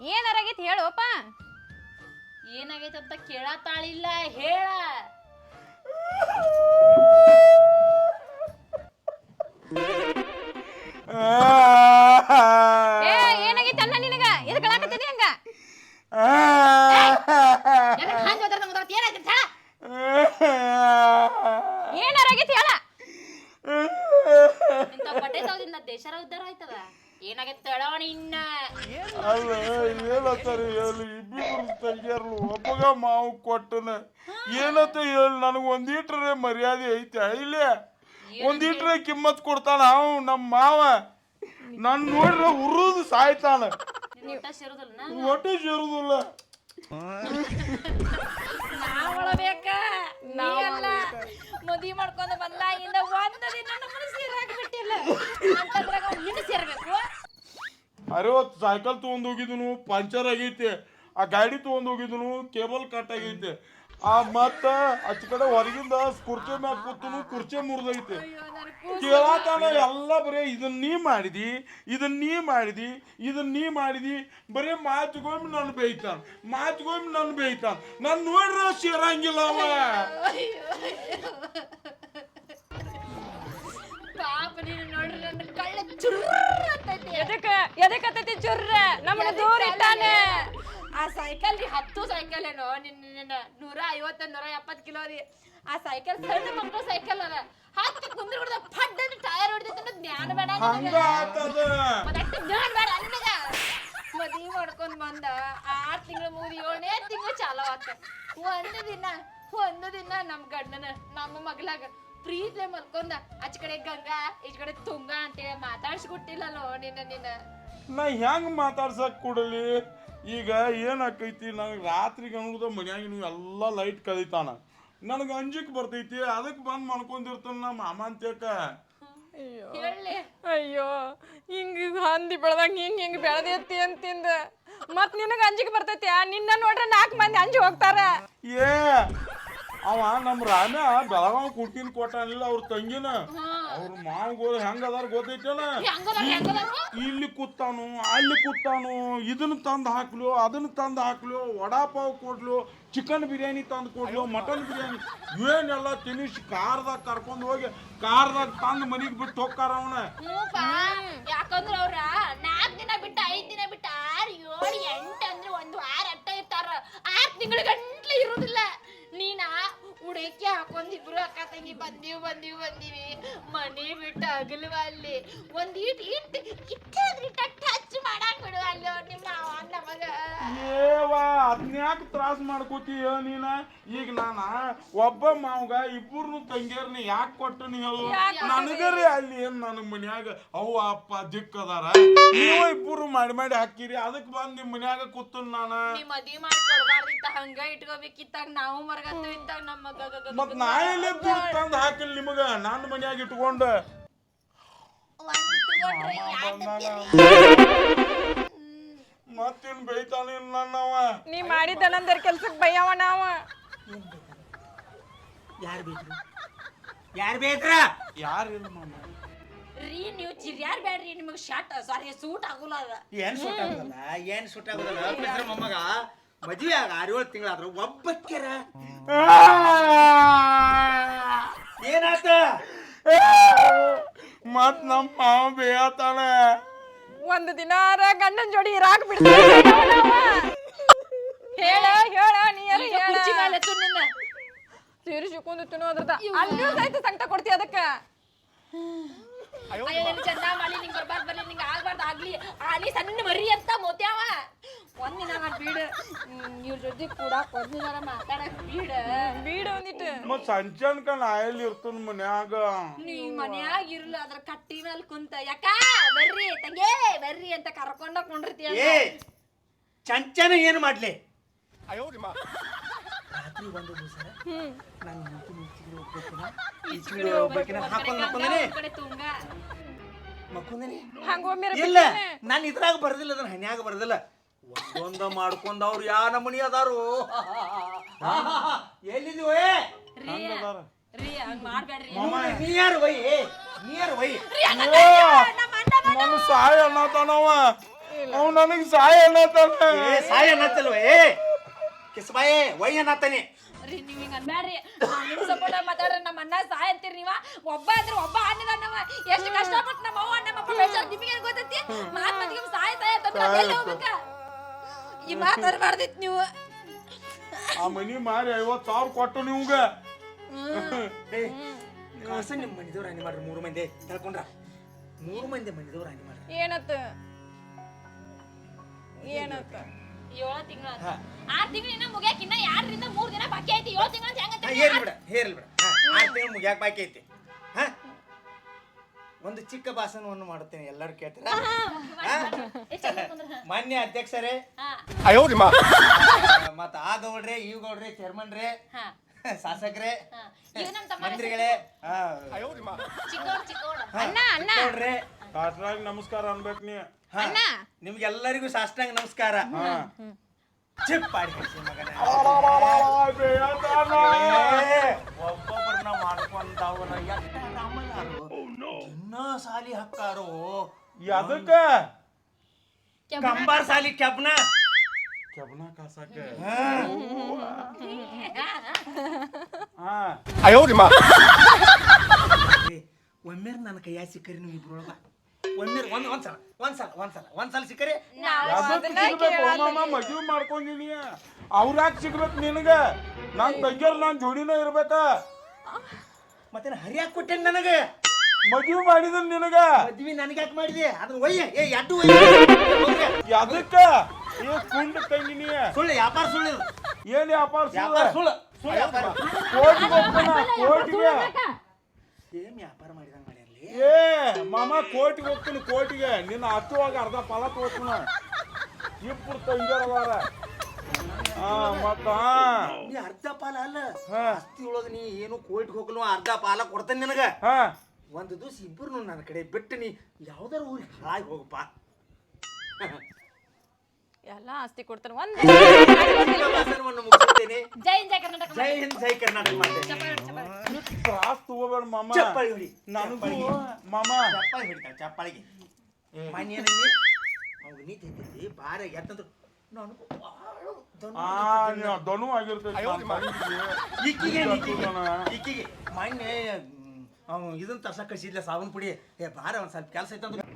ಏನಾರಾಗೈತಿ ಹೇಳೋಪ ಏನಾಗೈತೆ ಅಂತ ಕೇಳತ್ತಾಳಿಲ್ಲ ಹೇಳ. ಏ ಏನಾಗೈತಿ ಅನ್ನ ನಿನಗ? ಎದಕ್ ಕಳಾಕತ್ತೀನಿ ಹಂಗ? ಹಂಗ ಏನಾಯ್ತು ಹೇಳ. ಏನಾರಾಗೈತಿ ಹೇಳ. ಇಂಥ ಬಟ್ಟೆ ತಗೋದಿಂದ ದೇಶರ ಉದ್ಧಾರ ಆಯ್ತದ. ಏನಾಗೈತೆ ಹೇಳವಣ ಇನ್ನ ಅಲ್ಲ ಹೇಳತ್ತಾರ ಹೇಳಿ ಇಬ್ಬಿಬ್ರು ತಂಗಿಯರ್ಲು ಒಬ್ಬಗ ಮಾವು ಕೊಟ್ಟನ. ಏನತ್ತ ಹೇಳಿ ನನಗೆ ಒಂದೀಟ್ರೆ ಮರ್ಯಾದೆ ಐತೆ ಇಲ್ಲೇ ಒಂದೀಟ್ರೆ ಕಿಮ್ಮತ್ ಕೊಡ್ತಾನ ಅವ್ ನಮ್ಮ ಮಾವ. ನನ್ ನೋಡ್ರೆ ಉರುದು ಸಾಯ್ತಾನ. ಒಟ್ಟು ಸೇರುದಿಲ್ಲ. ನಾವ್ ಒಳಬೇಕ. ನೀ ಅಲ್ಲ. ಮದ್ವಿ ಮಾಡ್ಕೊಂಡ್ ಬಂದಾಗಿಂದ ಒಂದು ದಿನ ನಮ್ಮನ್ನ ಸೇರಾಕ್ ಬಿಟ್ಟಿಲ್ಲ ಅಂತಂದ್ರಾಗ ಅವ್ನ್ ನಿನ್ನ ಸೇರ್ಬೇಕು. ಅರವತ್ತು ಸೈಕಲ್ ತಗೊಂಡು ಹೋಗಿದ್ನು ಪಂಚರ್ ಆಗೈತೆ. ಆ ಗಾಡಿ ತೊಗೊಂಡು ಹೋಗಿದ್ನು ಕೇಬಲ್ ಕಟ್ ಆಗೈತೆ. ಆ ಮತ್ತ ಆಚ ಕಡೆ ಹೊರಗಿಂದ ಕುರ್ಚಿ ಮ್ಯಾಗ ಕೂತನು ಕುರ್ಚಿ ಮುರಿದೈತೆ ಕೇಳತಾನ ಎಲ್ಲ ಬರೀ ಇದನ್ನ ನೀ ಮಾಡಿದಿ ಇದನ್ನ ನೀ ಮಾಡಿದಿ ಇದನ್ನ ನೀ ಮಾಡಿದಿ ಬರೀ ಮಾತುಗೊಮ್ಮೆ ನನ್ನ ಬೇಯ್ತಾನ ಮಾತುಗೊಮ್ಮೆ ನನ್ನ ಬೇಯ್ತಾನ. ನನ್ನ ನೋಡ್ರ ಸೇರಂಗಿಲ್ಲ ಅವ. ನೀನು ನೋಡ್ರಿ ನನ್ನ ಕಳ್ಳ ಚುರ್ರ ಅಂತೈತಿ. ಎದಕ್ಕ? ಚುರ್ರ? ನಮ್ಮನ್ನ ದೂರ ಇಟ್ಟಾನೆ. ಆ ಸೈಕಲ್ ರೀ ಹತ್ತು ಸೈಕಲ್ ಏನೋ ನಿನ್ನ ನೂರ ಐವತ್ತ ನೂರ ಎಪ್ಪತ್ತು ಕಿಲೋ ರೀ. ಆ ಸೈಕಲ್ ಸಣ್ಣ ಮಕ್ಕಳ ಸೈಕಲ್ ಅದ. ಹತ್ತು ಕುಂದ್ರ ಹೊಡೆದ ಫಡ್ ಅಂತ ಟೈರ್ ಹೊಡೆದೈತೆ ಅನ್ನೋ ಜ್ಞಾನ ಬೇಡ ಮತ್ತೆ ಜ್ಞಾನ ಬೇಡ ಅನ್ನಗ ಮದ್ವಿ ಮಾಡ್ಕೊಂಡ್ ಬಂದ. ಆರು ತಿಂಗಳು ಮುಗಿದು ಏಳನೇ ತಿಂಗಳು ಚಾಲೋ ಆತ. ಒಂದು ದಿನ ಒಂದು ದಿನ ನಮ್ಮ ಗಂಡನ ನಮ್ಮ ಮಗಳಾಗ ಪ್ರೀತಿ ಮಲ್ಕೊಂಡ ಆಚ ಕಡೆ ಗಂಗಾ ಈಚ ಕಡೆ ತುಂಗ ಅಂತೇಳಿ ಮಾತಾಡ್ಸ್ಕೊಟ್ಟಿಲ್ಲಲ್ಲೋ ನಿನ್ನ ನಿನ್ನ. ನಾ ಹೆಂಗ್ ಮಾತಾಡ್ಸಕ್ ಕೊಡಲಿ? ಈಗ ಏನಾಕೈತಿ? ನನಗೆ ರಾತ್ರಿಗೆ ಅನ್ನೋದ ಮನ್ಯಾಗ ನೀವು ಎಲ್ಲ ಲೈಟ್ ಕದೀತಾನ ನನಗೆ ಅಂಜಿಕ್ ಬರ್ತೈತಿ ಅದಕ್ಕೆ ಬಂದ್ ಮಾಡ್ಕೊಂಡಿರ್ತಾನ ನಮ್ಮ ಮಾಮ ಅಂತೇಕ ಹೇಳಿ ಅಯ್ಯೋ ಹಿಂಗ ಹಂದಿ ಬೆಳ್ದಂಗ ಹಿಂಗ್ ಹಿಂಗ್ ಬೆಳೆದೈತಿ ಅಂತಿಂದ. ಮತ್ ನಿನಗ ಅಂಜಿಕೆ ಬರ್ತೈತಿ ನಿನ್ನ ನೋಡ್ರ ನಾಲ್ಕು ಮಂದಿ ಅಂಜಿ ಹೋಗ್ತಾರ. ಏ ಅವ ನಮ್ಮ ರಾಮ ಬೆಳಗಾವ್ ಕುಡ್ಕಿನ್ ಕೊಟ್ಟಾನಿಲ್ಲ ಅವ್ರ ತಂಗಿನ. ಅವ್ರ ಮಾವಗಳು ಹೆಂಗ ಅದಾರ ಗೊತ್ತೈತೇನ ಹೆಂಗದಾರ ಹೆಂಗದಾರ? ಇಲ್ಲಿ ಕೂತಾನು ಅಲ್ಲಿ ಕೂತಾನು ಇದನ್ನ ತಂದು ಹಾಕ್ಲು ಅದನ್ನ ತಂದು ಹಾಕ್ಲು ವಡಾಪಾವ್ ಕೊಡ್ಲು ಚಿಕನ್ ಬಿರಿಯಾನಿ ತಂದು ಕೊಡ್ಲು ಮಟನ್ ಬಿರಿಯಾನಿ. ಏನೆಲ್ಲ ತಿನ್ನಿಸ್ ಕಾರ್ದಾಗ ಕರ್ಕೊಂಡು ಹೋಗಿ ಕಾರ್ದಾಗ ತಂದು ಮನೆಗೆ ಬಿಟ್ಟು ಹೋಗ್ತಾರ ಅವನ. ಯಾಕಂದ್ರ ಅವ್ರ ನಾಲ್ಕ್ ದಿನ ಬಿಟ್ಟು ಐದ್ ದಿನ ಬಿಟ್ಟು ಆರ್ ಏಳು ಎಂಟು ಅಂದ್ರೆ ಒಂದು ವಾರ ಅಟ್ಟ ಇರ್ತಾರ. ಆರ್ ತಿಂಗಳ ಉಡಕ್ಕೆ ಹಾಕೊಂಡಿಬ್ರು ಅಕ್ಕ ತಂಗಿ ಬಂದೀವಿ ಬಂದೀವಿ ಬಂದೀವಿ. ಮನೆ ಬಿಟ್ಟ ಅಗಲ್ವ ಅಲ್ಲಿ. ಒಂದ್ ಇಟ್ ಇಟ್ ಇಟ್ಟಾದ್ರಿ ಟಚ್ ಮಾಡಾಕ್ ಬಿಡುವ ಅಲ್ಲಿ ನಿಮ್ಮ ನಮಗ ಏವಾ ಅದ್ನ್ಯಾಕೆ ತ್ರಾಸ ಮಾಡ್ಕೋತೀಯ ನೀನ? ಈಗ ನಾನ ಒಬ್ಬ ಮಾವಗ ಇಬ್ಬರು ತಂಗಿಯರ್ನ ಯಾಕೆ ಕೊಟ್ಟು ನೀ ಹೇಳು? ನನಗರಿ ಅಲ್ಲಿ ಏನ್ ನನ್ನ ಮನ್ಯಾಗ ಅವ್ವ ಅಪ್ಪ ದಿಕ್ಕದಾರ ನೀವು ಇಬ್ಬರು ಮಾಡಿ ಮಾಡಿ ಹಾಕಿರಿ. ಅದಕ್ಕೆ ಬಂದ್ ನಿಮ್ ಮನ್ಯಾಗ ಕೂತ್ ನಾನು? ನೀ ಮದ್ವಿ ಮಾಡಿ ಕೊಡ್ಬಾರ್ದಿತ್ತ ಹಂಗ ಇಟ್ಕೋಬೇಕಿತ್ತಾಗ ನಾವು ಮರಗತ್ತು ಇತ್ತಾಗ ನಮ್ಮ ಗ- ಗ- ಗ- ಮತ್ ನಾಳೆ ದುಡ್ಡು ತಂದು ಹಾಕಿಲ್ ನಿಮಗ? ನನ್ನ ಮನ್ಯಾಗ ಇಟ್ಕೊಂಡ. ಮತ್ತೇನ್ ಬೈತಾನ ನನ್ನವ ನೀ ಮಾಡಿದ ನಂದರ ಕೆಲ್ಸಕ್ಕೆ ಬೈಯವ ನಾವ. ಯಾರು ಬೇಕ್ರು ಯಾರು ಬೇಕ್ರ ಯಾರಿಲ್ಲ ಮಾಮ? ರೀ ನೀವು ಚಿರ್ಯಾರ್ ಬೇಡ್ರಿ ನಿಮಗೆ ಶರ್ಟ್ ಸಾರಿ ಸೂಟ್ ಆಗುಲ್ಲ ಅದ. ಏನ್ ಸೂಟ್ ಆಗೋದಲ್ಲ? ಏನ್ ಸೂಟ್ ಆಗೋದಲ್ಲ? ಮೊಮ್ಮಗ. ಮದ್ವೆ ಆಗ ಆರು ಏಳು ತಿಂಗಳಾದ್ರ ಒಬ್ಬಕ್ಕೆರ. ಏನಾತ? ಮತ್ ನಮ್ಮ ಮಾವ ಬೇಯತಾನ ಒಂದ್ ದಿನಾರ ಗಂಡನ ಜೋಡಿ ಇರಾಕ್ ಬಿಡ್ತ ಹೇಳ ಹೇಳ ನೀ ಯಾರು ಹೇಳ. ಸಿಕ್ಕೊಂಡು ತಿನ್ನೋದ್ರದ ಅಲ್ಲೂ ಸಹಿತ ಸಂಕಟ ಕೊಡ್ತಿ ಅದಕ್ಕ? ಅಯ್ಯೋ. ನಿನ್ ಚಂದ ಮಾಡಿ ನಿಂಗೆ ಬರ್ಬಾರ್ದು ಬರ್ಲಿ ನಿಂಗೆ ಆಗ್ಬಾರ್ದು ಆಗ್ಲಿ. ಆಲಿ ಸಣ್ಣ ಮರಿ ಅಂತ ಮೋತ್ಯಾವ. ಒಂದಿನ ನಾನು ಬೀಡು. ಇವ್ರ ಜೊತೆ ಕೂಡ ಒಂದಿನ ಮಾತಾಡಕ್ ಬೀಡ. ಬೀಡ ಒಂದಿಟ್ಟು ಮತ್ ಸಂಚಾನ್ಕ ನಾ ಎಲ್ಲಿ ಇರ್ತನ ಮನ್ಯಾಗ. ನೀ ಮನ್ಯಾಗ ಇರ್ಲ ಅದ್ರ ಕಟ್ಟಿ ಮೇಲೆ ಕುಂತ. ಯಾಕ? ಬರ್ರಿ ತಂಗೇ ಬರ್ರಿ ಅಂತ ಕರ್ಕೊಂಡ ಕೊಂಡಿರ್ತೀಯ ಏ ಚಂಚನ ಏನು ಮಾಡ್ಲಿ? ರಾತ್ರಿ ಒಂದು ದಿವಸ ನಾನು ಹಾಕೊಂಡ್ ಮಕ್ಕೊಂದಿನಿ? ಹಂಗೊಮ್ಮೆ ಇಲ್ಲ ನಾನು ಇದ್ರಾಗ ಬರ್ದಿಲ್ಲ ಅದನ್ನ ಹನ್ಯಾಗ ಬರ್ದಿಲ್ಲ. ಒಂದೊಂದ ಮಾಡ್ಕೊಂಡ್ ಅವ್ರು ಯಾ ನಮನಿ ಅದಾರು? ಎಲ್ಲಿದ್ವಿ ನೀ ಯಾರು ವೈ ನೀ ಯಾರು ವೈ ನನ್ನ ಸಾಯ ಅನ್ನತಾನವ ಅವ್. ನನಗೆ ಸಹಾಯ ಅನ್ನತಾನ. ಏ ಸಾಯ ಅನ್ನತ್ತಲ್ವ ಕಿಸ್ಬಾಯೇ ವೈ ಅನ್ನತ್ತಾನೆ. ರೀ ನೀವು ಹಿಂಗ ಅನ್ಬ್ಯಾಡ್ರಿ. ಸಪೋರ್ಟ್ ಮಾತಾಡ್ರಿ ನಮ್ಮ ಅಣ್ಣ ಸಹಾಯ ಅಂತೀರಿ ನೀವ? ಒಬ್ಬ ಅಂದ್ರೆ ಒಬ್ಬ ಅನ್ನದ ನಮ್ಮ ಎಷ್ಟು ಕಷ್ಟಪಟ್ಟು ನಮ್ಮ ಅವ್ವ ನಮ್ಮ ಅಪ್ಪ ಬೆಳೆಸೋ ನಿಮಗೆ ಏನ್ ಗೊತ್ತೈತಿ? ಮಾತು ಮತ್ತಿಗೆ ಸಹಾಯ ಸಹಾಯ ಅಂತಂದ್ರೆ ಅದೆಲ್ಲ ಹೋಗ್ಬೇಕ? ಈ ಮಾತ್ ಅನ್ಬಾರ್ದಿತ್ ನೀವು. ಆ ಮನಿ ಮಾರಿ ಐವತ್ತು ಸಾವಿರ ಕೊಟ್ಟು ನಿಮ್ಗ. ಕಾಸ ನಿಮ್ಮ ಮನಿದವ್ರು ಹಾನಿ ಮಾಡ್ರಿ ಮೂರು ಮಂದಿ. ತಿಳ್ಕೊಂಡ್ರ? ಮೂರು ಮಂದಿ ಮನಿದವ್ರು ಹಾನಿ ಮಾಡ್ರಿ. ಏನತ್ತ? ಏನತ್ತ? ಏಳು ತಿಂಗಳ ಆರ್ ತಿಂಗಳು ಇನ್ನ ಮುಗಿಯಕ್ ಇನ್ನ ಎರಡರಿಂದ ಮೂರ್ ದಿನ ಬಾಕಿ ಐತಿ? ಏಳು ತಿಂಗಳ ಹೆಂಗಂತ ಹಾ, ಹೇರ್ಲಿ ಬಿಡ ಹೇರ್ ಬಿಡ. ಹಾ ಆರು ತಿಂಗಳು ಮುಗ್ಯಾಕ ಬಾಕಿ ಐತಿ. ಹಾ? ಒಂದು ಚಿಕ್ಕ ಭಾಷಣವನ್ನು ಮಾಡುತ್ತೇನೆ ಎಲ್ಲರೂ ಕೇಳ್ತೀರಾ? ಹಾ? ಮಾನ್ಯ ಅಧ್ಯಕ್ಷರೇ. ಮತ್ತ ಆ ಗೌಡ್ರೆ ಈ ಗೌಡ್ರೆ ಚೇರ್ಮನ್ ರೇ ಶಾಸಕರೇ ಮಂತ್ರಿಗಳೇ ಹಾ. ಕಾಸ್ರಾಗ ನಮಸ್ಕಾರ ಅನ್ಬೇಕು ನೀ ಹಾ, ನಿಮ್ಗೆಲ್ಲರಿಗೂ ಸಾಷ್ಟಾಂಗ ನಮಸ್ಕಾರ ಚಿಪ್ಪಾಡಿ ಕಳ್ಸಿ ಮಗನೇ. ಏ, ಒಬ್ಬೊಬ್ಬರನ್ನ ಮಾಡ್ಕೊಂಡವನ ಎಟ್ಟ ರಾಮಯ್ಯಾರು ಇನ್ನ ಸಾಲಿ ಹಕ್ಕಾರು ಅದಕ್ಕ ಕಂಬಾರ್ ಸಾಲಿ ಕೆಬ್ನ ಕೆಬನ ಕಾಸಕ ಹಾ. ಏ, ಒಮ್ಮೆರ್ ನನ್ನ ಕೈಯಾಗ ಸಿಕ್ಕರಿ ನೀವು ಇಬ್ರೊಳಗ ಒಮ್ಮೆರ್ ಒಂದ್ ಒಂದ್ಸಲ ಒಂದ್ಸಲ ಒಂದ್ಸಲ ಒಂದ್ಸಲ ಸಿಕ್ಕರಿ ಮದುವೆ ಮಾಡ್ಕೊಂಡಿನಿ ಅವ್ರಾಕ್ ಸಿಗ್ಬೇಕು ನಿನಗ? ನಾನ್ ತಂಗ್ಯಾರ ನಾನ್ ಜೋಡಿನ ಇರ್ಬೇಕ? ಮತ್ತೆ ಹರಿಯಾಕ್ ಕೊಟ್ಟೇನ್ ನನಗೆ? ಮದ್ವಿ ಮಾಡಿದನ್ ನಿನಗ? ಮದ್ವಿ ನನಗೆ ಯಾಕೆ ಮಾಡಿದೆ? ಅದನ್ನ ಒಯ್ಯ. ಏ ಎಡ್ಡು ಒಯ್ಯ? ಅದಕ್ಕ ಏ ಕುಂಡ ತಂಗಿನಿ ಸುಳ್ಳು ವ್ಯಾಪಾರ ಸುಳ್ಳು. ಏನ್ ವ್ಯಾಪಾರ ವ್ಯಾಪಾರ ಸುಳ್ಳು. ಸುಳ್ಳು ವ್ಯಾಪಾರ. ಕೋಟಿಗೆ ಕೋಟಿಗೆ ಏನ್ ವ್ಯಾಪಾರ ಮಾಡಿದಂಗ. ಏ ಮಾಮ ಕೋಟಿಗೆ ಹೋಗ್ತೀನಿ ಕೋಟಿಗೆ ನಿನ್ನ ಹತ್ತುವಾಗ ಅರ್ಧ ಫಲ ತೋರ್ತಾನ ಇಬ್ಬರು ತಂಗ್ಯಾರವಾರ ಹಾ ಮತ್ತ. ನೀ ಅರ್ಧ ಪಾಲ ಅಲ್ಲ. ಹಾ. ಆಸ್ತಿ ಒಳಗ ನೀ ಏನು ಕೋರ್ಟ್ಗೆ ಹೋಗ್ಲು ಅರ್ಧ ಪಾಲ ಕೊಡ್ತೇನೆ ನಿನಗ. ಹಾ. ಒಂದು ದಿವಸ ಇಬ್ಬರು ನನ್ನ ಕಡೆ ಬಿಟ್ಟು ನೀ ಯಾವ್ದಾರ ಊರಿಗೆ ಹಾಳಾಗಿ ಹೋಗಪ್ಪ. ಎಲ್ಲ ಆಸ್ತಿ ಕೊಡ್ತಾರ ಒಂದ್ ಭಾಷಣವನ್ನು ಮುಗಿಸುತ್ತೇನೆ ಜೈ ಹಿಂದ್ ಜೈ ಕರ್ನಾಟಕ ಜೈ ಹಿಂದ್ ಜೈ ಕರ್ನಾಟಕ ಮಾತೆ ತ್ರಾಸ್ ತಗೋಬೇಡ ಮಾಮ. ಚಪ್ಪಾಳಿ ಹೊಡಿ. ನನಗೂ ಮಾಮ. ಚಪ್ಪಾಳಿ ಹೊಡಿತಾಳೆ ಚಪ್ಪಾಳಿಗೆ ಮಾನ್ಯ ನೀ ಅವ್ನು ನೀ ತಿಂತಿದ್ದಿ ಬಾರ ಎತ್ತಂದ್ರು. ನಾನು ಬಾಳ ದೊಡ್ಡ ಆ ದೊನು ಆಗಿರ್ತೈತಿ ದೊಡ್ಡವನ. ಈಕಿಗೆ ಮೊನ್ನೆ ಅವ್ನು ಇದನ್ನ ತರ್ಸಕ್ ಕಳಿಸಿದ್ಲ ಸಾಬೂನ್ ಪುಡಿ? ಏ ಬಾರ ಒಂದ್ ಸ್ವಲ್ಪ ಕೆಲಸ ಐತಂದ್ರು.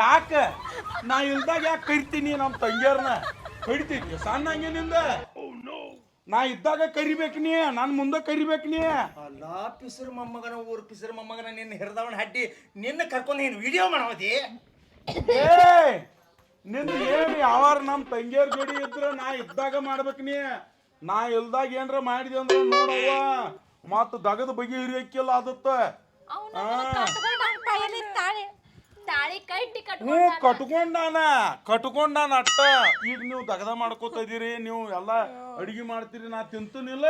ಯಾಕ? ನಾ ಇಲ್ದಾಗ ಯಾಕೆ ಕರಿತೀನಿ ನಮ್ಮ ತಂಗಿಯರ್ನ ಕರಿತೀನಿ ಸಣ್ಣ ಹಂಗೇನಿಂದ ನಾ ಇದ್ದಾಗ ಕರಿಬೇಕು ನೀ ನನ್ನ ಮುಂದೆ ಕರಿಬೇಕು ನೀ. ಅಲ್ಲ ಪಿಸರ್ ಮೊಮ್ಮಗನ ಊರ್ ಪಿಸರ್ ಮೊಮ್ಮಗನ ನಿನ್ನ ಹಿರಿದವನ ಹಡ್ಡಿ ನಿನ್ನ ಕರ್ಕೊಂಡು ನೀನು ವಿಡಿಯೋ ಮಾಡವತಿ? ಏ ನಿಂದ ಏನ್ ಯಾವಾರ ನಮ್ಮ ತಂಗಿಯರ್ ಜೋಡಿ ಇದ್ರ ನಾ ಇದ್ದಾಗ ಮಾಡ್ಬೇಕು ನೀ. ನಾ ಇಲ್ದಾಗ ಏನ್ರ ಮಾಡಿದೆ ಅಂದ್ರೆ ನೋಡವ್ವ ಮತ್ತು ದಗದ ಬಗೆ ಹಿರಿಯಕ್ಕಿಲ್ಲ ಅದತ್ತ ಅವ್ನ ಹಾ. ಕಟ್ಕೊಂಡ್ ತಾಳಿ. ತಾಳಿ ಕಟ್ಟಿ ಹ್ಞೂ ಕಟ್ಕೊಂಡ್ ಕಟ್ಕೊಂಡಾನ ಕಟ್ಕೊಂಡಾನ ಅಟ್ಟ. ಈಗ ನೀವು ದಗದ ಮಾಡ್ಕೋತ ಇದೀರಿ ನೀವು ಎಲ್ಲ ಅಡಿಗೆ ಮಾಡ್ತೀರಿ ನಾ ತಿಂತನಿಲ್ಲ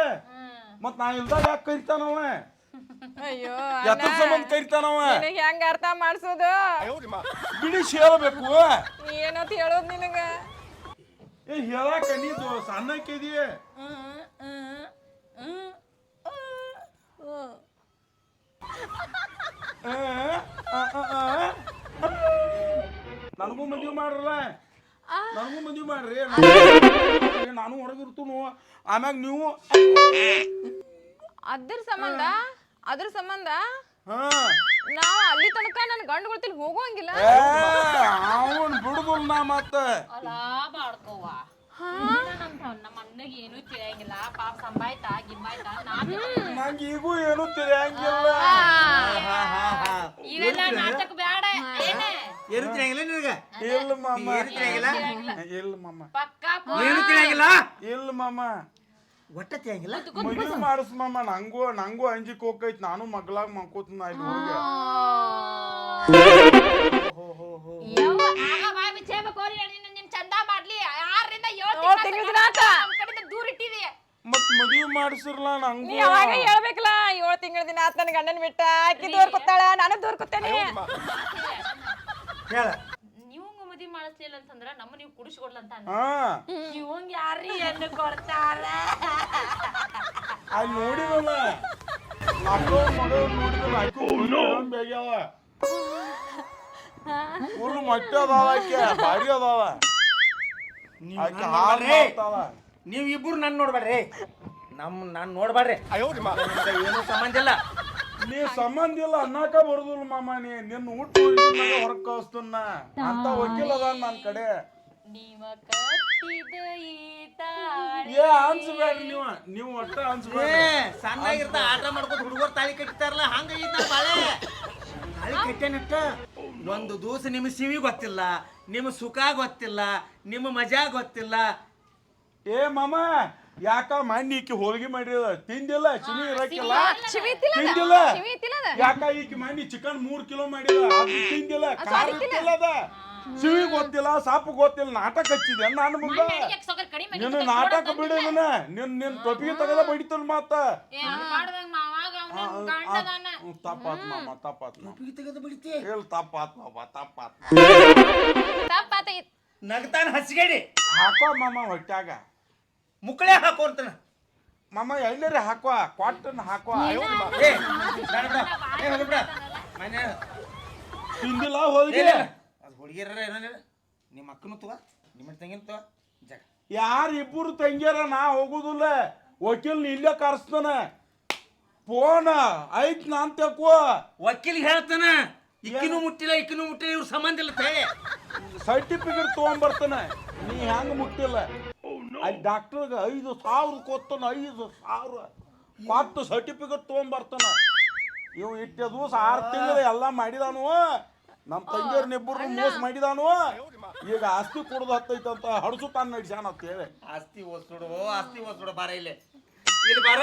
ಮತ್ ನಾ ಇಲ್ದಾಗ ಯಾಕೆ ಕರಿತಾನವ ಅಯ್ಯೋ ಎದ್ರ ಸಂಬಂಧ ಕರಿತಾನವ ನಿನಗೆ ಹೆಂಗ ಅರ್ಥ ಮಾಡ್ಸೋದು? ಬಿಡಿ ಹೇಳ್ಬೇಕು ಏನಂತ ಹೇಳೋದ್ ನಿನಗ? ಏ ಹೇಳಾಕ ನೀದು ಸಣ್ಣಕ್ಕಿದಿ ನನಗೂ ಮದ್ವೆ ಮಾಡ್ರಲ್ಲ. ನನಗೂ ಮದುವೆ ಮಾಡ್ರಿ. ನಾನು- ಹೊರಗಿರ್ತನು ಆಮ್ಯಾಗ ನೀವು? ಅದ್ರ ಸಂಬಂಧ? ಅದ್ರ ಸಂಬಂಧ? ಹಾ. ನಾವ್ ಅಲ್ಲಿ ತನಕ ನನ್ ಗಂಡು ಗೊತ್ತಿಲ್ಲ ಹೋಗೋಂಗಿಲ್ಲ ಅವನ್ ಬಿಡುದಿಲ್ಲ ನಾ ಮತ್ತ. ಅಲ್ಲ ಮಾಡ್ಕೋವ ನಮ್ಮ ಅಣ್ಣಗೆ ಏನೂ ತಿಳಿಯಂಗಿಲ್ಲ. ಪಾಪ ಸಂಬಾಯ್ತಾ ಗಿಂಬಾಯ್ತಾ ನಾನು ನಂಗೆ ಈಗೂ ಏನು ತಿಳಿಯಂಗಿಲ್ಲ. ಇವೆಲ್ಲ ನಾಟಕ ಬೇಡ ಏನೇ? ಏನು ತಿಳಿಯಂಗಿಲ್ಲ ನಿನಗೆ ಇಲ್ಲ ಮಾಮ. ಏನು ತಿಳಿಯಂಗಿಲ್ಲ ಇಲ್ಲ ಮಾಮ. ಏನು ತಿಳಿಯಂಗಿಲ್ಲ ಇಲ್ಲ ಮಾಮ. ಒಟ್ಟ ತಿಳಿಯಂಗಿಲ್ಲ ಮದ್ವಿ ಮಾಡಿಸ್ ಮಾಮ. ನಂಗೂ ನಂಗೂ ಅಂಜಿಕ್ ಹೋಗೈತ್. ನಾನು ಮಗ್ಲಾಗ ಮಕ್ಕೋತನ ಇಲ್ಲಿ ಹೋಗಿ. ನಿನ್ನ ಮತ್ ಮದುವೆ ಮಾಡಿಸಿರ್ಲ ನಂಗೂ? ಅವಾಗ ಹೇಳ್ಬೇಕಲ್ಲ. ಏಳು ತಿಂಗಳ ದಿನ ಆತ ನನ್ ಗಂಡನ ಬಿಟ್ಟ. ಆಕಿ ದೂರ ಕೂತಾಳ ನಾನು ದೂರ ಕೂತೇನಿ ಹೇಳ. ನೀವು ಮದಿ ಮಾಡಿಸ್ಲಿಲ್ಲ ಅಂತಂದ್ರ ನಮ್ಮ ನೀವು ಕುಡಿಸ್ಕೊಡ್ಲ ಅಂತ ಹಾ. ಇವಂಗ್ ಯಾರೀ ಹೆಣ್ಣು ಕೊಡ್ತಾರ? ಅಲ್ಲಿ ನೋಡಿದಲ್ಲ ನಾಲ್ಕು ಮಗಳು ನೋಡಿದಲ್ಲ ಆಯ್ತು ಬೇಗ್ಯಾವ? ಫುಲ್ ಮಟ್ಟಿ ಅದಾವ ಆಕೆ ಭಾರಿ ಅದಾವ. ನೀವು ಆಕೆ ನನ್ ಹಾಲ್ ನೋಡ್ಬೇಡ್ರಿ. ಮಾಡ್ತಾವ. ನೀವು ಇಬ್ರು ನನ್ ನೋಡ್ಬೇಡ್ರಿ ನಮ್ ನಾನ್ ನೋಡ್ಬೇಡ್ರಿ ಅಯ್ಯೋ ಏನೂ ಸಂಬಂಧ ಇಲ್ಲ. ನೀ ಸಂಬಂಧ ಇಲ್ಲ ಅನ್ನಕ ಬರುದಿಲ್ಲ ಮಾಮ ನೀ. ನಿನ್ನ ಊಟ ಹೊರಗ್ ಕಳಿಸ್ತನ್ನ ಅಂತ ವಕೀಲ ಅದ ನನ್ ಕಡೆ. ನೀವ ಕಟ್ಟಿದ ಏ ಅನ್ಸ್ಬೇಡ ನೀವು. ನೀವು ಒಟ್ಟ ಅನ್ಸ್ಬೇಡ ಸಣ್ಣಾಗಿರ್ತ ಆಟ ಮಾಡ್ಕೊಂಡು ಹುಡುಗರು ತಾಳಿ ಕಟ್ತಾರಲ್ಲ ಹಂಗ ಐತ್ ನನ್ ಬಾಳೆ. ತಾಳಿ ಕಟ್ಟೇನಟ್ಟ ಒಂದು ದಿವಸ ನಿಮ್ಮ ಸಿವಿ ಗೊತ್ತಿಲ್ಲ ನಿಮ್ಮ ಸುಖ ಗೊತ್ತಿಲ್ಲ ನಿಮ್ಮ ಮಜಾ ಗೊತ್ತಿಲ್ಲ. ಏ ಮಾಮ ಯಾಕ ಮಂಡಿ ಈಕಿ ಹೋಳಿಗೆ ಮಾಡಿದ ತಿಂದಿಲ್ಲ ಚಿಮಿ ಇರಕ್ಕಿಲ್ಲ? ತಿಂದಿಲ್ಲ? ಯಾಕ ಈಕಿ ಮಂಡಿ ಚಿಕನ್ ಮೂರ್ ಕಿಲೋ ಮಾಡಿದ? ಅದು ತಿಂದಿಲ್ಲ. ಖಾರ ತಿಲ್ಲದ ಸಿವಿ ಗೊತ್ತಿಲ್ಲ ಸಾಪು ಗೊತ್ತಿಲ್ಲ ನಾಟಕ ಹಚ್ಚಿದೆ ನಾನು ಮುಂದ? ನಿನ್ನ ನಾಟಕ ಬಿಡಿದನ ನಿನ್ ನಿನ್ ಟೊಪಿಗೆ ತಗದ ಬಡಿತಲ್ ಮಾತ. ತಪ್ಪಾತ್ ಮಾಮ ತಪ್ಪಾತ್ ಮಾಮ ಟೊಪಿಗೆ ತೆಗೆದು ಬಿಡ್ತಿ. ಹೇಳ ತಪ್ಪಾತ್ ಮಾಮ ತಪ್ಪಾತ್ ನಗ್ತಾನ ಹಸಿಗೇಡಿ. ಹಾಕೋ ಮಾಮ ಹೊಟ್ಯಾಗ. ಮುಕ್ಕಳೆ ಅಂತ ಮಾಮ ಎಲ್ಲರ ಹಾಕುವ ಕ್ವಾಟನ್ ಹಾಕೋ ಏ ಬೇಡ ಬಿಡ. ಏ ಹೋಗ್ಬಿಡ. ಮನೆ ತಿಂದಿಲ್ಲ ಹೋಳಿಗೆ ಅದು ಹುಡುಗಿಯರ ಏನಿಲ್ಲ ನಿಮ್ಮ ಅಕ್ಕನು ತಗೋ ನಿಮ್ಮ ತಂಗಿನ ತಗೋ ಜಗ. ಯಾರ ಇಬ್ಬರು ತಂಗಿಯರ ನಾ ಹೋಗುದಿಲ್ಲ. ವಕೀಲ್ ಇಲ್ಲೇ ಕರೆಸ್ತಾನ. ಪೋನ ಐತ್ ನಾನ್ ತಕ್ಕುವ ವಕೀಲಿಗೆ ಹೇಳ್ತಾನ ಇಕ್ಕಿನೂ ಮುಟ್ಟಿಲ್ಲ ಇಕ್ಕಿನೂ ಮುಟ್ಟಿಲ್ಲ ಇವ್ರ ಸಂಬಂಧ ಇಲ್ಲ ತೇ ಸರ್ಟಿಫಿಕೇಟ್ ತಗೊಂಡ್ಬರ್ತಾನೆ. ನೀ ಹೆಂಗ್ ಮುಟ್ಟಿಲ್ಲ? ಅಲ್ಲಿ ಡಾಕ್ಟರ್ಗೆ ಐದು ಸಾವಿರ ಕೊತ್ತಾನ ಐದು ಸಾವಿರ. ಕೊಟ್ಟು ಸರ್ಟಿಫಿಕೇಟ್ ತೊಗೊಂಬರ್ತಾನ ಇವ್ ಇಟ್ಟ ದಿವಸ ಆರು ತಿಂಗಳು ಎಲ್ಲ ಮಾಡಿದಾನು. ನಮ್ಮ ತಂಗಿಯವ್ರನ್ನಿಬ್ಬರು ಮೋಸ ಮಾಡಿದಾನು. ಈಗ ಆಸ್ತಿ ಕೊಡೋದು ಹತ್ತೈತೆ ಅಂತ ಹಡಸು ತಾನು ನಡ್ಸ್ಯಾನ ಅಂತ ಹೇಳಿ. ಆಸ್ತಿ ಓದ್ಸುಡು ಆಸ್ತಿ ಓದ್ಸುಡು ಬಾರ ಇಲ್ಲಿ. ಇಲ್ಲಿ ಬಾರ.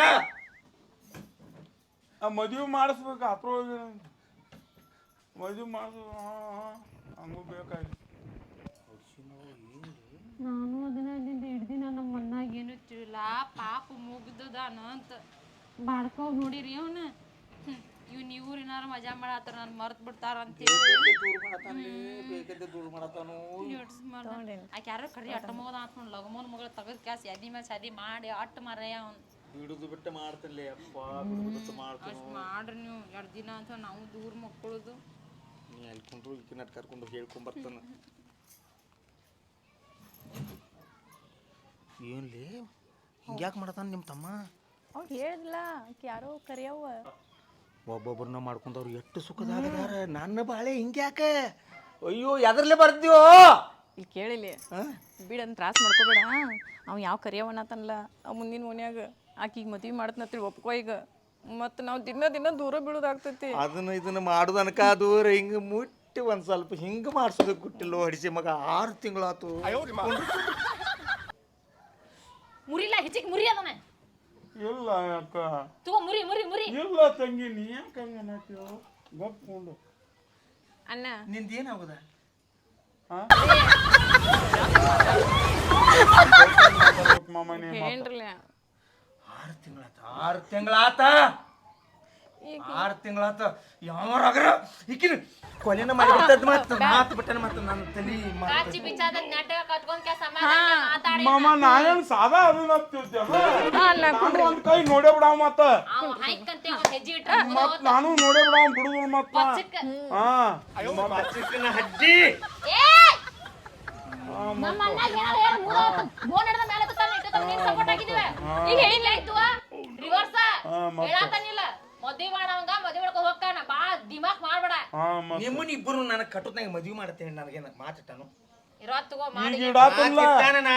ಆ ಮದುವೆ ಮಾಡಿಸ್ಬೇಕು ಅತ್ರ ಮದುವೆ ಮಾಡಿಸ್ ಹಂಗೂ ಬೇಕಾಗಿ ನಾನು ಅದನ್ನ ಅಲ್ಲಿಂದ ಹಿಡ್ದಿನ ನಮ್ಮ ಮಣ್ಣಾಗ ಏನು ತಿಳಿಲ್ಲ. ಪಾಪ ಮುಗ್ದದಾನ ಅಂತ. ಬಾಡ್ಕೋ ನೋಡಿರಿ ಅವನ. ಇವ್ ನೀವು ಏನಾರ ಮಜಾ ಮಾಡತ್ತಾರ ನಾನು ಮರ್ತ್ ಬಿಡ್ತಾರ ಅಂತ ಆಕೆ ಯಾರೋ ಕರಿ ಅಟ್ಟ ಮಗದ ಅಂತ ನೋಡಿ ಲಗಮೋನ್ ಮಗಳ ತಗದ್ ಕ್ಯಾಸ್ ಎದಿ ಮೇಲೆ ಸದಿ ಮಾಡಿ ಅಟ್ಟ ಮರಯ್ಯ ಅವ್ನು. ಬಿಡುದು ಬಿಟ್ಟು ಅಪ್ಪ ಮಾಡ್ತೀನಿ. ಅಷ್ಟ್ ಮಾಡ್ರಿ ನೀವು. ಎರಡು ದಿನ ಅಂತ ನಾವು ದೂರ ಮಕ್ಕಳದು. ನೀ ಅಲ್ಕೊಂಡ್ರು ಈಕಿನ ಕರ್ಕೊಂಡು ಹೇಳ್ಕೊಂಡ್ ಬರ್ತಾನ. ಏನ್ಲಿ? ಹಿಂಗ್ಯಾಕೆ ಮಾಡತಾನ ನಿಮ್ಮ ತಮ್ಮ? ಅವ್ರು ಹೇಳಿದ್ಲ ಆಕಿ ಯಾರೋ ಕರಿಯವ್ವ. ಒಬ್ಬೊಬ್ಬರನ್ನ ಮಾಡ್ಕೊಂಡವ್ರು ಎಷ್ಟು ಸುಖದಾಗದಾರ ನನ್ನ ಬಾಳೆ ಹಿಂಗ್ಯಾಕೆ? ಅಯ್ಯೋ ಎದರ್ಲೆ ಬರ್ತೀವೋ ಇಲ್ಲಿ ಕೇಳಿಲಿ ಬಿಡನ್ ತ್ರಾಸ ಮಾಡ್ಕೋಬೇಡ. ಅವ್ ಯಾವ ಕರಿಯವನತನ್ಲ ಅವ್ ಮುಂದಿನ ಮನ್ಯಾಗ. ಆಕಿಗೆ ಮದ್ವಿ ಮಾಡತ್ನತ್ರಿ ಒಪ್ಕೋ ಈಗ. ಮತ್ತು ನಾವು ದಿನ ದಿನ ದೂರ ಬೀಳೋದಾಗ್ತೈತಿ. ಅದನ್ನ ಇದನ್ನ ಮಾಡುದನಕ ದೂರ ಹಿಂಗ ಮುಟ್ಟಿ ಒಂದ್ ಸ್ವಲ್ಪ ಹಿಂಗ ಮಾಡ್ಸೋದಕ್ಕೆ ಗುಟ್ಟಿಲ್ಲ ಹೊಡಿಸಿ ಮಗ? ಆರು ತಿಂಗಳಾತು. ಮುರಿಲ್ಲ ಹೆಚ್ಚಿಗೆ ಮುರಿ ಅದನ ಇಲ್ಲ ಅಕ್ಕ ತಗೋ ಮುರಿ ಮುರಿ ಮುರಿ. ಇಲ್ಲ ತಂಗಿ ನೀ ಯಾಕೆ ಹಂಗ ಅನ್ನತ್ತೀವ ಗಪ್ಕೊಂಡು ಅಣ್ಣ. ನಿಂದೇನಾಗುದ? ಮಾಮ ನೀ ಏನ್ರಲ್ಲ ಆರು ತಿಂಗಳಾತ ಆರು ತಿಂಗಳಾತ. ಆರು ತಿಂಗಳಾತ ಯಾವಾಗ್ರ ಈಕಿನ ಕೊಲೆನ ಮಾಡಿ ಬಿಟ್ಟದ್ ಮಾತು ಮಾತು ಬಿಟ್ಟನ ಮಾತು ನನ್ನ ತಲಿ ಕಾಚಿ ಕಟ್ಕೊಂಡ್ ಕೆಲ್ಸ ಮಾತಾಡಿ ಮಾಮ ನಾನೇನ್ ಸಾದಾ ಅದನ್ನ ನಾನು ಒಂದ್ ಕೈ ನೋಡೇ ಬಿಡಾವ ಮತ್ತ ಹೆಜ್ಜೆ ಮತ್ ನಾನು ನೋಡೇ ಬಿಡಾವ ಬಿಡುದು ಮತ್ತ ಹಾ! ನಮ್ಮ ಹೇಳು, ಬೋನ್ ಹಿಡ್ದ ಮೇಲೆ ನೀನ್ ಆಗಿದ್ದೀವಿ. ಈಗ ಹೇಳಿಲ್ಲ ಆಯ್ತು ರಿವರ್ಸ ಮದ್ವಿ ಮಾಡವಂಗ ಮದ್ವಿ ಮಾಡ್ಕೊ ಹೋಗ್ತಾನ ಬಾ ದಿಮಾಕ್ ಮಾಡ್ಬೇಡ. ಹಾ ಮತ್ ನಿಮ್ಮನ್ನ ಇಬ್ಬರು ನನಗೆ ಕಟ್ಟುತ್ನಾಗ ಮದ್ವಿ ಮಾಡ್ತೇನೆ ನನಗೇನ ಮಾತಿಟ್ಟನು ತಗೋ ಮಾಡಿ ಈಗ ಇಡಾತಲ್ಲ ಮಾತಿಟ್ಟಾನನ.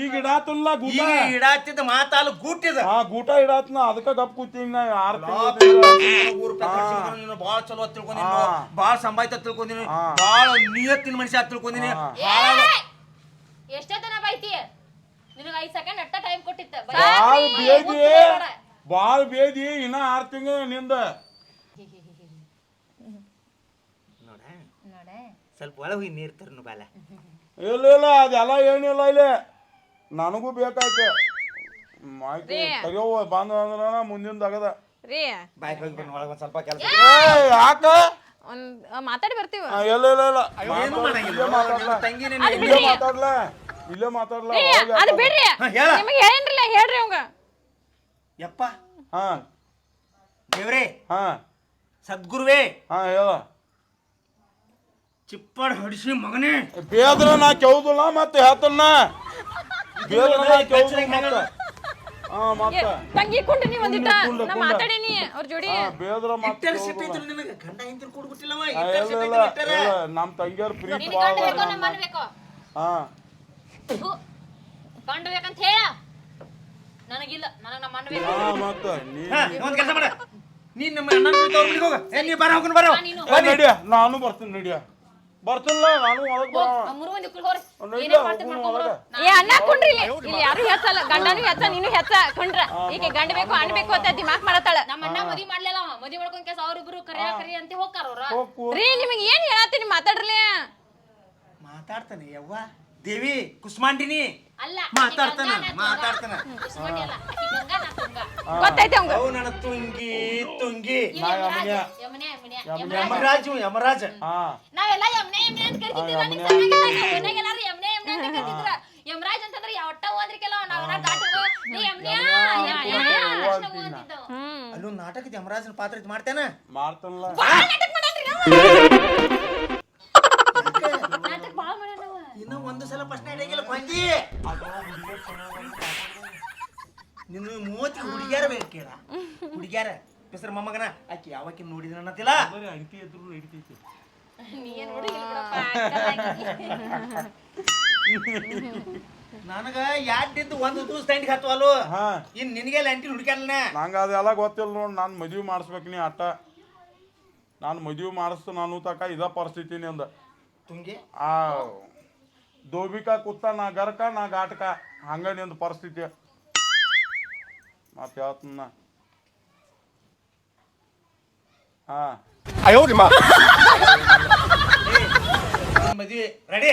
ಈಗ ಇಡಾತಲ್ಲ ಗೂಟ. ಈಗ ಇಡಾತಿದ್ದ ಮಾತಾಲು ಗೂಟಿದ. ಹಾ ಗೂಟ ಇಡಾತ್ನ ಅದಕ್ಕ ಗಪ್ ಕೂತೀನಿ ನಾ ಆರ್ ತಿಂಗಳು ಬಾಳ ಚಲೋ ತಿಳ್ಕೊಂಡಿನಿ ಹಾ. ಬಾಳ ಸಂಭಾಯ್ತ ತಿಳ್ಕೊಂಡಿನಿ ಹಾ. ಬಾಳ ನಿಯತ್ತಿನ ಮನುಷ್ಯ ಅಂತ ತಿಳ್ಕೊಂಡಿನಿ. ಹಾ. ಎಷ್ಟೇ ತನ ಬೈತಿ? ನಿನಗ ಐದ್ ಸೆಕೆಂಡ್ ಅಟ್ಟ ಟೈಮ್ ಕೊಟ್ಟಿತ್ತ ಬೇದಿ ಬಾಳ್ ಬೇದಿ ಇನ್ನ ಆರ್ ತಿಂಗಳು ನಿಂದ. ನೋಡ? ನೋಡೆ? ಸ್ವಲ್ಪ ಒಳಗೆ ಹೋಗಿ ನೀರ್ ತರ್ನು ಬಾಲ. ಇಲ್ಲ ಇಲ್ಲ ಅದೆಲ್ಲ ಏನಿಲ್ಲ ಇಲ್ಲಿ. ನನಗೂ ಬೇಕಾಯ್ತು. ಮಾಹಿತಿ ಕರಿಯವ್ವ ಬಂದ ಅಂದ್ರ ಮುಂದಿನ ತಗದ ರೀ. ಬಾಯ್ಗೆ ಹೋಗಿ ಬನ್ನಿ ಒಳಗೆ ಒಂದ್ ಸ್ವಲ್ಪ ಕೆಲಸ ಏ ಯಾಕ? ಒಂದ್ ಮಾತಾಡಿ ಬರ್ತೀವಿ? ಆ, ಇಲ್ಲ ಇಲ್ಲ ಇಲ್ಲ. ಏನು ಮಾಡಂಗಿಲ್ಲ? ಇಲ್ಲೇ ಮಾತಾಡ್ಲ? ತಂಗಿನೇ ಇಲ್ಲೇ ಮಾತಾಡ್ಲ? ಇಲ್ಲೇ ಮಾತಾಡ್ಲ? ಅದು ಯಾಕೆ? ಬಿಡ್ರಿ. ನಿಮಗೆ ಹೇಳೇನ್ರಲ್ಲ ಹೇಳ್ರಿ ಅವಂಗ. ಯಪ್ಪ. ಹಾ. ದೇವ್ರೇ. ಹಾ. ಸದ್ಗುರುವೇ. ಹಾ ಹೇಳ. ಚಿಪ್ಪಡ್ ಹೊಡಿಸಿ ಮಗನೇ. ಬೇದ್ರ ನಾ ಕೇಳುದಿಲ್ಲ ಮತ್ತೆ ಹೇಳ್ತಲ್ಲ ಬೇದ್ರ ನಾ ಕೇಳುದಿಲ್ಲ ಮತ್ತೆ. ಹಾ ಮತ್ತೆ. ತಂಗಿ ಕುಂಡ್ರಿ ನೀ ಒಂದಿಟ್ಟ ನಾ ಕುಂಡ್ರ. ಮಾತಾಡೀನಿ ಅವ್ರ ಜೋಡಿ. ಹಾ, ಬೇದ್ರ ಮತ್ತೆ ಇಟ್ಟರ್ ಸಿಟ್. ಐತಲ್ಲ ನಿನಗೆ. ಗಂಡ ಹಿಂತಿರ್ ಕೊಡ್ಬಿಟ್ಟಿಲ್ಲವ ಆ, ಇಟ್ಟರ್ ಇಲ್ಲ ಸಿಟ್ ಇಲ್ಲ ಐತಲ್ಲ ಇಟ್ಟರ ಇಲ್ಲ ನಮ್ ತಂಗಿಯರ್ ಪ್ರೀತಿ ನಿನ್ ಭಾಳ ಗಂಡ ಬೇಕೋ ನಮ್ಮ. ನಮ್ಮ ಮನೆ ಬೇಕೋ ಹಾ. ಥು, ಗಂಡ ಬೇಕಂತ ಹೇಳ. ನನಗಿಲ್ಲ ನನಗ್ ನಮ್ಮ ಮನೆ ಬೇಕು. ಹಾ ಮತ್ತ ನೀ ಒಂದ್ ಕೆಲಸ ಮಾಡ. ನೀನ್ ನಮ್ಮ ಅಣ್ಣ ಬಿಟ್ಟು ಅವ್ರ ಮನೆಗೆ ಹೋಗ. ಏ ನೀ ಬರ ಹೋಗ್ಕೊಂಡು ಬರೋ ನೀನು. ಏ, ನಡಿಯ ನಾನು ಬರ್ತೀನಿ ನಡಿಯ. ಬರ್ತಿಲ್ಲ ನಾನು ಒಳಗ್ ಬಾ. ಹೋಗ್, ಮೂರು ಮಂದಿ ಕುಲ್ ಹೋರಿ ನಡಿಯ, ಏನೇ ಮಾಡ್ತೀರಿ ಹೋಗೋಣ ಮಾಡ್ಕೊಂಡ್ರು ಒಳಗೆ. ಏ ಅಣ್ಣ ಕುಂಡ್ರಿ ಇಲ್ಲಿ. ಇಲ್ಲಿ ಯಾರು ಹೆಚ್ಚಲ್ಲ ಗಂಡನು ಹೆಚ್ಚ ನೀನು ಹೆಚ್ಚ ಕುಂಡ್ರ. ಈಗ ಗಂಡ ಬೇಕು ಅಣ್ಣ ಬೇಕು ಅಂತ ದಿಮಾಕ್ ಮಾಡತ್ತಾಳ. ನಮ್ಮ ಅಣ್ಣ ಮಾಡ್ಲಿಲ್ಲ ಅವ. ಮಾಡ್ಕೊಂಡ್ ಅವ್ರಿಬ್ರು ಕರಿ ಅಂತ ಹೋಗ್ತಾರ ಅವ್ರ. ಹೋಗ್. ರೀ ನಿಮಗೆ ಏನ್ ಹೇಳತ್ತೀನಿ ಮಾತಾಡ್ರಲಿ ಮಾತಾಡ್ತಾನೆ ಯವ್ವ. ದೇವಿ ಕುಸ್ಮಾಂಡಿನಿ. ಮಾತಾಡ್ತಾನ, ಮಾತಾಡ್ತಾನ. ಗೊತ್ತೈತೆ ಅವಂಗ ಅವು ನನ್ನ ತುಂಗಿ. ತುಂಗಿ ಯಮರಾಜ. ಯಮರಾಜ. ಯಮರಾಜು ಯಮರಾಜ. ಹಾ. ನಾವೆಲ್ಲ ಯಮನೆ ಯಮನೆ ಅಂತ ಯಮನೆ. ಅಂತ ಕರಿತಿದ್ರ. ಯಮರಾಜ್ ಅಂತಂದ್ರೆ ನಾವೆಲ್ಲ ನೀ ಅಲ್ಲೊಂದು ನಾಟಕದ ಯಮರಾಜನ ಪಾತ್ರ ಇದ್ ಮಾಡ್ತೇನ? ಮಾಡ್ತಾನಲ್ಲ. ಇನ್ನ ಒಂದು ಸಲ ಪ್ರಶ್ನೆ ಅಡಿಗಿಲ್ಲ ಬಂದಿ ನಿನ್ನ ಮೂವತ್ತಿ ಹುಡುಗ್ಯಾರ ಬೇಕು ಕೇಳ. ಹುಡುಗ್ಯಾರ ಹೆಸರು ಮೊಮ್ಮಗನ. ಆಕಿ ಯಾವಕ್ಕೆ ನೋಡಿದ ಅನ್ನತಿಲ್ಲ? ಅಂಟಿ ಎದ್ರು ಆಗಿ. ನನಗ ಯಾಡ್ಡಿದ್ದು ಒಂದು ದಿವಸ ತಂಡಿಗೆ ಹತ್ತವಲ್ಲು ಹಾ. ಇನ್ ನಿನಗೆ ಅಂಟಿ ಹುಡುಕ್ಯಾಲನ ನಂಗೆ ಅದೆಲ್ಲ ಗೊತ್ತಿಲ್ಲ ನೋಡಿ ನಾನು ಮದುವೆ ಮಾಡಿಸ್ಬೇಕು ನೀ ಅಟ್ಟ ನಾನು ಮದುವೆ ಮಾಡಿಸ್ತು ನಾನು ತಕ ಇದ ಪರಿಸ್ಥಿತಿ ನಿಂದ ತುಂಗಿ? ಆ ದೋಬಿಕಾ ಕುತ್ತ ನಾ ಗರ್ಕ ನಾ ಘಾಟಕ ಹಂಗ ನಿಂದ ಪರಿಸ್ಥಿತಿ. ಮತ್ತೆ ಹೇಳ್ತನ ಹಾ. ಮಾ ಮದ್ವಿ ರೆಡಿ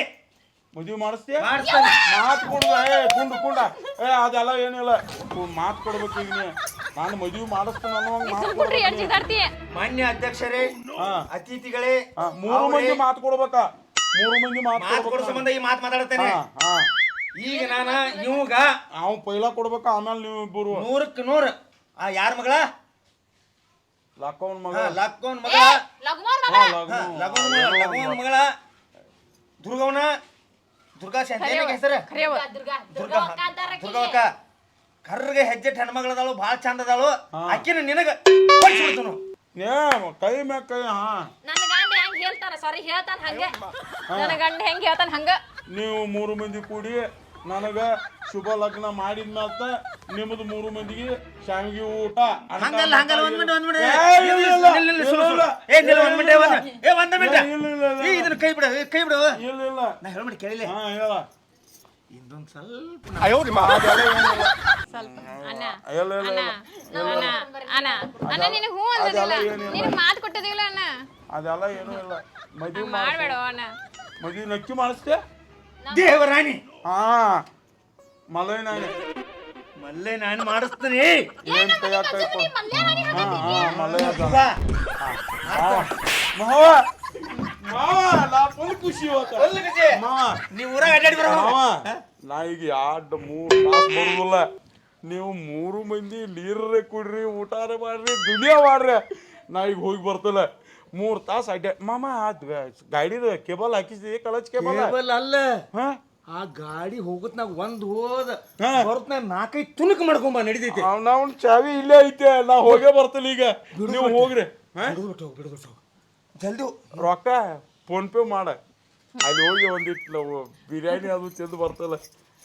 ಮದುವೆ ಮಾಡಿಸ್ತೀಯ? ಮಾಡಿಸ್ತಾನೆ. ಮಾತು ಕೊಡುದ ಏ ಕುಂಡು ಕುಂಡ. ಏ ಅದೆಲ್ಲ ಏನಿಲ್ಲ. ಮಾತು ಕೊಡ್ಬೇಕು ಈಗ ನೀ. ನಾನು ಮದುವೆ ಮಾಡಿಸ್ತೀನಿ ಅನ್ನೋ ಮಾತು ಎಷ್ಟ್ ಮಾನ್ಯ ಅಧ್ಯಕ್ಷರೇ ಹಾ. ಅತಿಥಿಗಳೇ ಮೂರು ಮಂದಿ ಮಾತು ಕೊಡ್ಬೇಕ? ಮೂರು ಮಂದಿ ಮಾತು ಕೊಡೋ ಸಂಬಂಧ ಈ ಮಾತು ಮಾತಾಡ್ತೇನೆ ಹಾ ಹಾ. ಈಗ ನಾನ ಇವಾಗ ಅವ್ ಪೈಲ ಕೊಡ್ಬೇಕು ಆಮೇಲೆ ನೀವು ಇಬ್ಬರು ನೂರಕ್ಕೆ ನೂರು. ಆ ಯಾರ ಮಗಳ? ಲಕ್ಕವನ್ ಮಗ. ಲಕ್ಕೋನ್ ಮಗ. ಏ, ಲಗುಮಾರ್ ಮಗ. ಹಾ, ಹಾ, ಲಗೋನ್ ಮಗ ಲಗೋನ್ ಮಗಳ ದುರ್ಗವನ? ದುರ್ಗಾ ಶಾಂತಿ ಹೆಸರು? ದುರ್ಗಾ. ದುರ್ಗವಕ್ಕ ಕರ್ರಗೆ ಹೆಜ್ಜೆ ಹೆಣ್ಮಗಳದಾಳು ಭಾಳ ಚಂದ ಅದಾಳು. ಅಕ್ಕಿನ ನಿನಗ ಏ ಕೈ ಮ್ಯಾಗ ಕೈ ಹಾ. ನನ್ನ ಹೇಳ್ತಾರ ಸಾರಿ ಹೇಳ್ತಾನ ಹಂಗೆ. ನನ್ನ ಗಂಡ ಹೆಂಗ್ ಹೇಳ್ತಾನ ಹಂಗ? ನೀವು ಮೂರು ಮಂದಿ ಕೂಡಿ ನನಗ ಶುಭ ಲಗ್ನ ಮಾಡಿದ್ಮೇಲೆ ನಿಮ್ಮದು ಮೂರು ಮಂದಿಗೆ ಶಾವಿಗೆ ಊಟ ಹಂಗಲ್ಲ ಹಂಗಲ್ಲ ಒಂದ್ ಮಿನಿಟ್ ಒಂದ್ ಮಿನಿಟ್ ಇಲ್ಲ, ಇಲ್ಲ, ಸುಳ್ಳು, ಸುಳ್ಳು. ಏ ನಿಲ್ಲ ಒಂದ್ ಮಿನಿಟ್ ಒಂದ್ ಏ ಒಂದ್ ಮಿನಿಟ್ ಇಲ್ಲ, ಇಲ್ಲ, ಇದನ್ನ ಕೈ ಬಿಡು ಕೈ ಬಿಡು. ಇಲ್ಲ ಇಲ್ಲ. ನಾ ಹೇಳ್ಬಿಡಿ ಕೇಳಿಲ್ಲ. ಹಾ ಹೇಳ. ಇಂದೊಂದ್ ಸ್ವಲ್ಪ. ಸ್ವಲ್ಪ. ಅಣ್ಣ. ಇಲ್ಲ ಅಣ್ಣ. ಇಲ್ಲ ಅಣ್ಣ. ಅಣ್ಣ. ಅಣ್ಣ ನಿನಗೆ ಹೂ ಅದೆಲ್ಲ ಏನಿಲ್ಲ. ಮಾತು ಕೊಟ್ಟದಿಲ್ಲ ಅಣ್ಣ? ಅದೆಲ್ಲ ಏನೂ ಇಲ್ಲ. ಮದುವೆ ಮಾಡಬೇಡ ಅಣ್ಣ. ಮದುವೆ ನಕ್ಕಿ ಮಾಡಿಸ್ತೇ ದೇವರಾಣಿ. ಹಾ. ಮಲೈ ನಾನು ಮಲ್ಲೆ ನಾನು ಮಾಡಿಸ್ತೀನಿ ಏನ್ ತಯಾರ ಮಲೈ. ಮಾವ ಮಾವ ನಾ ಫುಲ್ ಖುಷಿ ಇವತ್ತ. ಮಾವ. ನೀವ್ ಊರಾಗ ಅಡ್ಡಾಡಿ ಬರೋ. ಮಾವ. ನಾ ಈಗ ಎರಡು ಮೂರು ತಾಸು ಬರುದಿಲ್ಲ. ನೀವು ಮೂರು ಮಂದಿ ನೀರೇ ಕುಡ್ರಿ ಊಟಾರೆ ಮಾಡ್ರಿ ದುನಿಯಾ ಮಾಡ್ರಿ. ನಾ ಈಗ ಹೋಗಿ ಬರ್ತಲ್ಲ ಮೂರು ತಾಸು ಅಡ್ಡ ಮಾಮ ಅದು ಗಾಡಿದ ಕೇಬಲ್ ಹಾಕಿಸಿ ಕಳಚ್ ಕೇಬಲ್. ಕೇಬಲ್ ಅಲ್ಲ. ಹಾ? ಆ ಗಾಡಿ ಹೋಗುತ್ನಾಗ ಒಂದ್ ಹೋದ ಬರುತ್ತ ಬರುತ್ನಾಗ ನಾಲ್ಕೈದು ತುಣುಕ್ ಮಾಡ್ಕೊಂಬ ನಡಿತೈತಿ. ನಾವು ಚಾವಿ ಇಲ್ಲೇ ಐತೆ. ನಾ ಹೋಗೇ ಬರ್ತಲ್ಲ ಈಗ. ನೀವು ಹೋಗ್ರಿ. ಹೋಗ್ ಬಿಡ್ಬಿಟ್ಟು ಹೋಗ್ ಜಲ್ದಿ. ರೊಕ್ಕ ಫೋನ್ ಪೇ ಮಾಡ. ಅಲ್ಲಿ ಹೋಗಿ ಒಂದಿಟ್ಲ ಬಿರಿಯಾನಿ ಅದು ತಿಂದು ಬರ್ತಲ್ಲ.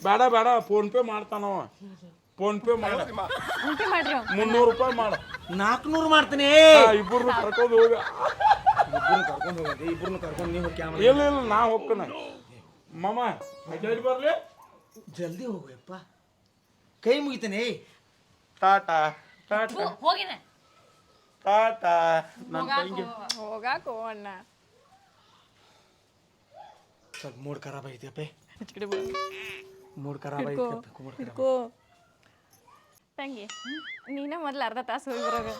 ಬೇಡ ಬೇಡ ಫೋನ್ ಪೇ ಮಾಡ್ತಾನವ ಫೋನ್ ಪೇ ಮಾಡ. ಮುನ್ನೂರು ರೂಪಾಯಿ ಮಾಡ. ನಾಲ್ಕುನೂರು ಮಾಡ್ತೀನಿ. ಇಬ್ಬರನ್ನ ಕರ್ಕೊಂಡು ಹೋಗ. ಇಬ್ಬರನ್ನ ಕರ್ಕೊಂಡು ಹೋಗಿ ಇಬ್ಬರನ್ನ ಕರ್ಕೊಂಡು ನೀವು ಹೋಗಿ ಕ್ಯಾಮ್ರಾ ಇಲ್ಲ ಇಲ್ಲ ನಾ ಹೋಗ್ತಾನೆ. ಮಾಮ ಅಡ್ಡಾಡಿ ಬರ್ಲಿ. ಜಲ್ದಿ ಹೋಗಪ್ಪ ಕೈ ಮುಗಿತಾನೆ ಟಾಟಾ ಟಾಟಾ. ಹೋಗಿನ ನನ್ನ ತಂಗಿ ಹೋಗಾಕೋ ಅಣ್ಣ ಸ್ವಲ್ಪ ಮೂಡ್ ಖರಾಬ್ ಐತಿಯಪ್ಪ. ಮೂಡ್ ಐತಿ ತಂಗಿ ನೀನ ಮೊದ್ಲು ಅರ್ಧ ತಾಸು ಹೋಗಿ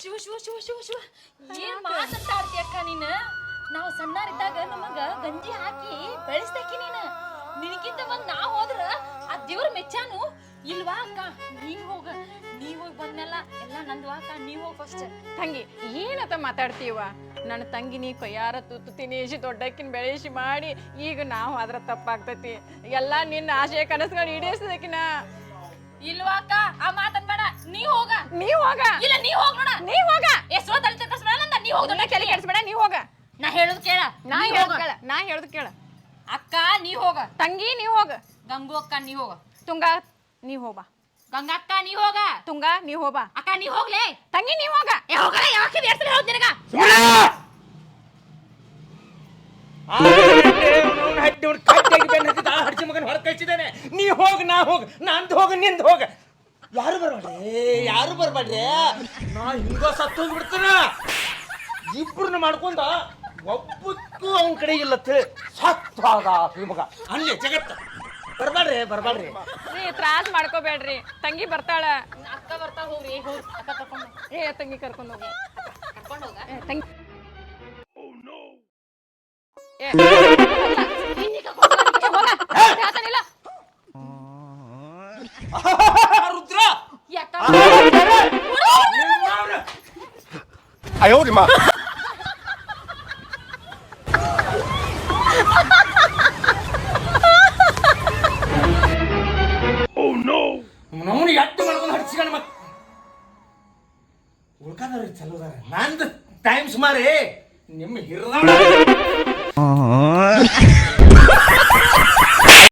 ಶಿವ ಶಿವ ಶಿವ ಶಿವ ಶಿವ. ಏನ್ ಮಾತಾಡ್ತಿ ಅಕ್ಕ ನೀನ? ನಾವು ಸಣ್ಣರಿದ್ದಾಗ ನಮಗ ಗಂಜಿ ಹಾಕಿ ಬೆಳೆಸ್ದಾಕಿ ನೀನ. ನಿನಗಿಂತ ಒಂದ್ ನಾವ್ ಹೋದ್ರ ಆ ದೇವ್ರ ಮೆಚ್ಚಾನು ಇಲ್ವಾ ಅಕ್ಕ? ನೀನ್ ಹೋಗ. ನೀವ್ ಹೋಗಿ ಬಂದ್ಮೇಲ ಎಲ್ಲ ನಂದು ಅಕ್ಕ ನೀವ್ ಹೋಗ್ ಫಸ್ಟ್ ತಂಗಿ ಏನತ್ತ ಮಾತಾಡ್ತೀವ? ನನ್ನ ತಂಗಿ ನೀ ಕೈಯಾರ ತುತ್ತು ತಿನ್ನಿಸಿ ದೊಡ್ಡಕ್ಕಿನ ಬೆಳೆಸಿ ಮಾಡಿ ಈಗ ನಾವು ಅದ್ರ ತಪ್ಪಾಗ್ತೈತಿ. ಎಲ್ಲ ನಿನ್ನ ಆಶೆ ಕನಸುಗಳು ಈಡೇರಿಸಿದಕಿನ ಇಲ್ವಾ ಅಕ್ಕ ಆ ಮಾತನ್ ಬೇಡ ನೀ ಹೋಗ. ನೀ ಹೋಗ. ಇಲ್ಲ ನೀ ಹೋಗ ನೋಡ. ನೀ ಹೋಗ. ಎಷ್ಟೋ ತಲೆ ತಪ್ಪಿಸ್ಬೇಡ ನಂದ ನೀ ಹೋಗ್ ದೊಡ್ಡ ಕೆಲಿ ಕೆಡಿಸ್ಬೇಡ ನೀ ಹೋಗ. ನಾ ಹೇಳುದು ಕೇಳ ನಾ ಹೇಳುದು ಹೋಗ. ಕೇಳ ನಾ ಹೇಳುದು ಕೇಳ. ಅಕ್ಕ ನೀ ಹೋಗ. ತಂಗಿ ನೀ ಹೋಗ. ಗಂಗು ಅಕ್ಕ ನೀ ಹೋಗ. ತುಂಗಾ ನೀ ಹೋಬಾ ಗಂಗಕ್ಕ ನೀ ಹೋಗ. ತುಂಗಾ ನೀ ಹೋಗ ಅಕ್ಕ ನೀ ಹೋಗ್ಲೇ. ತಂಗಿ ನೀ ಹೋಗ. ಏ ಹೋಗಲ್ಲ ಯಾಕೆ ಎಷ್ಟು ಹೇಳೋದ್ ನಿನಗ. ಹಡ್ಸಿ ಮಗನ ಹೊರ ಕಳ್ಸಿದ್ದಾನೆ. ನೀ ಹೋಗ್ ನಾ ಹೋಗ್ ನಂದು ಹೋಗ ನಿಂದ್ ಹೋಗ. ಯಾರು ಬರ್ಬೇಡ್ರಿ? ಯಾರು ಬರ್ಬೇಡ್ರಿ? ನಾ ಹಿಂಗ ಸತ್ತು ಹೋಗ್ಬಿಡ್ತಾನ. ಇಬ್ರನ್ನ ಮಾಡ್ಕೊಂಡ ಒಬ್ಬಕ್ಕೂ ಅವನ ಕಡೆ ಇಲ್ಲ ತಿಳಿ ಸತ್ತು ಆಗ ಈ ಮಗ. ಅಲ್ಲಿ ಜಗತ್ತ. ಬರ್ಬೇಡ್ರಿ ಬರ್ಬಾಡ್ರಿ. ರೀ ತ್ರಾಸ್ ಮಾಡ್ಕೋಬೇಡ್ರಿ. ತಂಗಿ ಬರ್ತಾಳ. ಅಕ್ಕ ಬರ್ತಾ ಹೋಗ್ರಿ. ಹೋಗ್ ಅಕ್ಕ ಕರ್ಕೊಂಡು ಏ ತಂಗಿ ಕರ್ಕೊಂಡು ಹೋಗಿ. ಕರ್ಕೊಂಡು ಹೋಗ? ಏ ತಂಗಿ. ಏ ಹೋಗ. ಹೇಳ್ತಾನಿಲ್ಲ ರುದ್ರ. ಯಾಕ ನಮ್ಮನ್ನ